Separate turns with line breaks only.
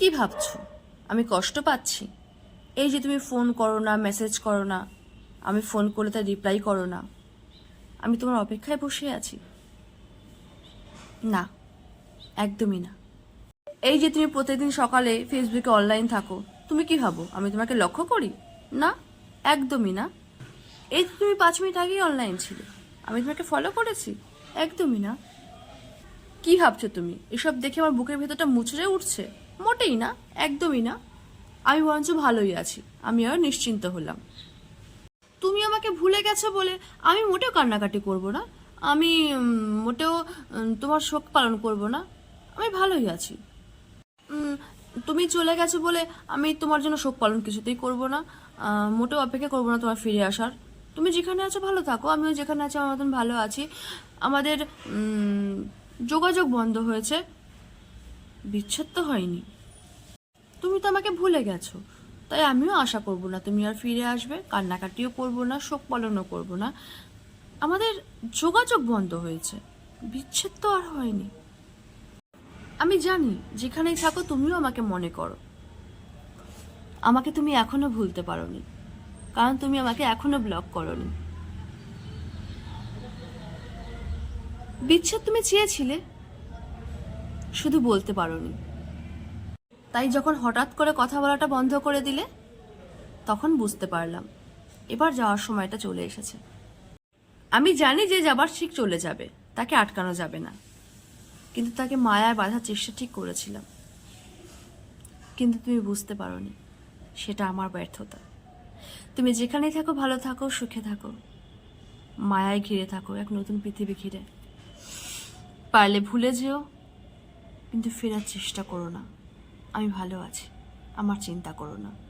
কি ভাবছ? আমি কষ্ট পাচ্ছি। এই যে তুমি ফোন করো না মেসেজ করো না আমি ফোন করলে তার রিপ্লাই করো না আমি তোমার অপেক্ষায় বসে আছি। না, একদমই না। এই যে তুমি প্রতিদিন সকালে ফেসবুকে অনলাইন থাকো, তুমি কি ভাবো, আমি তোমাকে লক্ষ্য করি? না, একদমই না। এই তুমি পাঁচ মিনিট আগেই অনলাইন ছিলে, আমি তোমাকে ফলো করেছি? একদমই না। কি ভাবছ তুমি? এসব দেখে আমার বুকের ভেতরটা মুচড়ে উঠছে। মোটেই না, একদমই না। আমি বরঞ্চ ভালোই আছি, আমি আর নিশ্চিন্ত হলাম। তুমি আমাকে ভুলে গেছো বলে আমি মোটেও কান্নাকাটি করব না। আমি মোটেও তোমার শোক পালন করব না। আমি ভালোই আছি। তুমি চলে গেছো বলে আমি তোমার জন্য শোক পালন কিছুতেই করব না। মোটেও অপেক্ষা করব না তোমার ফিরে আসার। তুমি যেখানে আছো ভালো থাকো, আমিও যেখানে আছি আমার মতন ভালো আছি। আমাদের যোগাযোগ বন্ধ হয়েছে। বিচ্ছেদ তো হয়নি। তুমি তো আমাকে ভুলে গেছো। তাই আমিও আশা করব না, তুমি আর ফিরে আসবে। কান্নাকাটিও করব না, শোক পালনও করব না। আমাদের যোগাযোগ বন্ধ হয়েছে। বিচ্ছেদ তো আর হয়নি। আমি জানি, যেখানেই থাকো তুমিও আমাকে মনে করো। আমাকে তুমি এখনও ভুলতে পারোনি, কারণ তুমি আমাকে এখনও ব্লক করনি। বিচ্ছেদ তুমি চেয়েছিলে? শুধু বলতে পারোনি। তাই যখন হঠাৎ করে কথা বলাটা বন্ধ করে দিলে, তখন বুঝতে পারলাম, এবার যাওয়ার সময়টা চলে এসেছে। আমি জানি যে যাবার ঠিক চলে যাবে, তাকে আটকানো যাবে না। কিন্তু তাকে মায়ায় বাঁধার চেষ্টা ঠিক করেছিলাম। কিন্তু তুমি বুঝতে পারোনি, সেটা আমার ব্যর্থতা। তুমি যেখানেই থাকো, ভালো থাকো, সুখে থাকো। মায়ায় ঘিরে থাকো, এক নতুন পৃথিবী ঘিরে। পারলে ভুলে যেও কিন্তু ফেরার চেষ্টা করো না। আমি ভালো আছি আমার চিন্তা করো না।